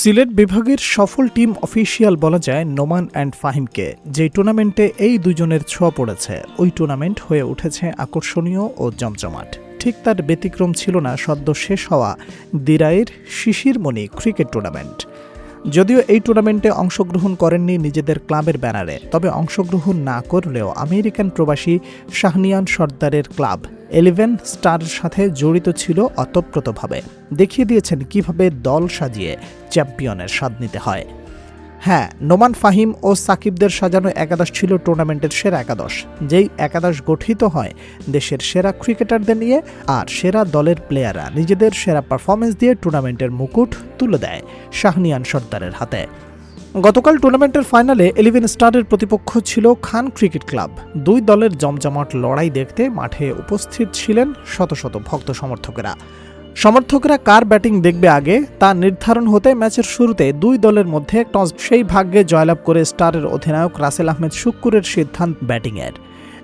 সিলেট বিভাগের সফল team official বলা যায় নোমান অ্যান্ড ফাহিমকে। যে টুর্নামেন্টে এই দুজনের ছোঁয়া পড়েছে, ওই টুর্নামেন্ট হয়ে উঠেছে আকর্ষণীয় ও জমজমাট। ঠিক তার ব্যতিক্রম ছিল না সদ্য শেষ হওয়া দিরাইয়ের শিশিরমণি ক্রিকেট টুর্নামেন্ট। যদিও এই টুর্নামেন্টে অংশগ্রহণ করেননি নিজেদের ক্লাবের ব্যানারে, তবে অংশগ্রহণ না করলেও আমেরিকান প্রবাসী শাহনিয়ান সর্দারের ক্লাব এলিভেন স্টারের সাথে জড়িত ছিল অতপ্রতভাবে। দেখিয়ে দিয়েছেন কীভাবে দল সাজিয়ে চ্যাম্পিয়নের স্বাদ নিতে হয়। হ্যাঁ নোমান ফাহিম ও সাকিবদের সাজানো একাদশ ছিল টুর্নামেন্টের সেরা একাদশ, যেই একাদশ গঠিত হয় দেশের সেরা ক্রিকেটারদের নিয়ে আর সেরা দলের প্লেয়াররা নিজেদের সেরা পারফরমেন্স দিয়ে টুর্নামেন্টের মুকুট তুলে দেয় শাহনিয়ান সর্দারের হাতে। গতকাল টুর্নামেন্টের ফাইনালে ইলেভেন স্টারের প্রতিপক্ষ ছিল খান ক্রিকেট ক্লাব। দুই দলের জমজমাট লড়াই দেখতে মাঠে উপস্থিত ছিলেন শত শত ভক্ত সমর্থকেরা। সমর্থকরা কার ব্যাটিং দেখবে আগে তা নির্ধারণ হতে ম্যাচের শুরুতে দুই দলের মধ্যে টস সেই ভাগ্যে জয়লাভ করে স্টারের অধিনায়ক রাসেল আহমেদ শুক্কুরের সিদ্ধান্ত ব্যাটিংয়ের।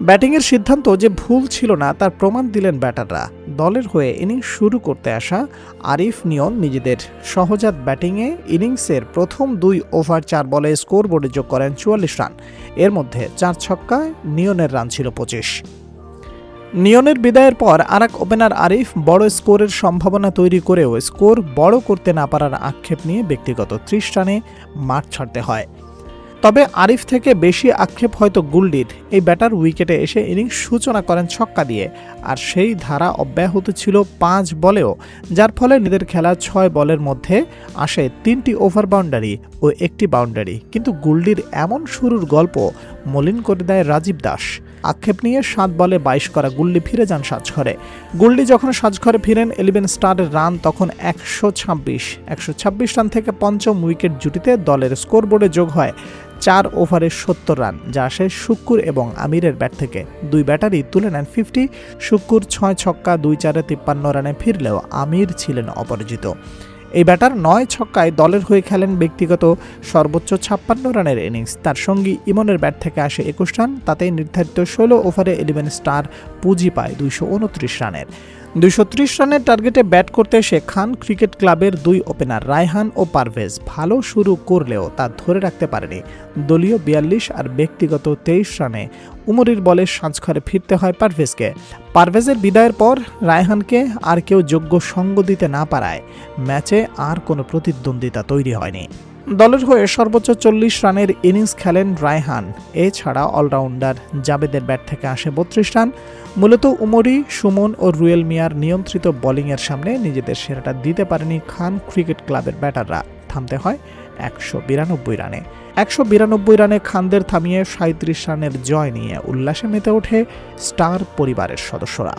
ব্যাটিংয়ের সিদ্ধান্ত যে ভুল ছিল না, তার প্রমাণ দিলেন ব্যাটাররা। দলের হয়ে ইনিংস শুরু করতে আসা আরিফ নিয়ন নিজেদের সহজাত ব্যাটিংয়ে ইনিংসের প্রথম দুই ওভার চার বলে স্কোর বোর্ডে যোগ করেন চুয়াল্লিশ রান। এর মধ্যে চার ছক্কায় নিয়নের রান ছিল পঁচিশ। নিয়নের বিদায়ের পর আরেক ওপেনার আরিফ বড় স্কোরের সম্ভাবনা তৈরি করেও স্কোর বড় করতে না পারার আক্ষেপ নিয়ে ব্যক্তিগত ত্রিশ রানে মাঠ ছাড়তে হয়। তবে আরিফ থেকে বেশি আক্ষেপ হয়তো গুলডির। এই ব্যাটার উইকেটে এসে ইনিংস সূচনা করেন ছক্কা দিয়ে। আর সেই ধারা অব্যাহত ছিল পাঁচ বলেও, যার ফলে নিজের খেলা ছয় বলের মধ্যে আসে তিনটি ওভার বাউন্ডারি ও একটি বাউন্ডারি। কিন্তু গুলডির এমন শুরুর গল্প মলিন করে দেয় রাজীব দাস। আক্ষেপ নিয়ে সাত বলে বাইশ করা গুল্লি ফিরে যান সাজঘরে। গুল্লি যখন সাজঘরে ফিরেন এলিভেন স্টারের রান তখন একশো ছাব্বিশ। একশো ছাব্বিশ রান থেকে পঞ্চম উইকেট জুটিতে দলের স্কোরবোর্ডে যোগ হয় চার ওভারে সত্তর রান, যা আসে শুক্কুর এবং আমিরের ব্যাট থেকে। দুই ব্যাটারি তুলে নেন ফিফটি শুক্কুর ছয় ছক্কা, দুই চারে তিপ্পান্ন রানে ফিরলেও আমির ছিলেন অপরাজিত। এই ব্যাটার নয় ছক্কায় দলের হয়ে খেলেন ব্যক্তিগত সর্বোচ্চ ছাপ্পান্ন রানের ইনিংস। তার সঙ্গী ইমনের ব্যাট থেকে আসে একুশ রান, তাতেই নির্ধারিত ষোলো ওভারে ইলেভেন স্টার পুঁজি পায় দুইশো উনত্রিশ রানের। দুইশো ত্রিশ রানের টার্গেটে ব্যাট করতে এসে খান ক্রিকেট ক্লাবের দুই ওপেনার রায়হান ও পারভেজ। ভালো শুরু করলেও তা ধরে রাখতে পারেনি। দলীয় বিয়াল্লিশ আর ব্যক্তিগত তেইশ রানে উমরির বলে সাজঘরে ফিরতে হয় পারভেজকে। পারভেজের বিদায়ের পর রায়হানকে আর কেউ যোগ্য সঙ্গ দিতে না পারায় ম্যাচে আর কোনো প্রতিদ্বন্দ্বিতা তৈরি হয়নি। দলের হয়ে সর্বোচ্চ চল্লিশ রানের ইনিংস খেলেন রায়হান। এছাড়া অলরাউন্ডার জাবেদের ব্যাট থেকে আসে বত্রিশ রান। মূলত উমরি, সুমন ও রুয়েল মিয়ার নিয়ন্ত্রিত বোলিংয়ের সামনে নিজেদের সেরাটা দিতে পারেনি খান ক্রিকেট ক্লাবের ব্যাটাররা। থামতে হয় একশো বিরানব্বই রানে। একশো বিরানব্বই রানে খানদের থামিয়ে সাঁত্রিশ রানের জয় নিয়ে উল্লাসে মেতে ওঠে স্টার পরিবারের সদস্যরা।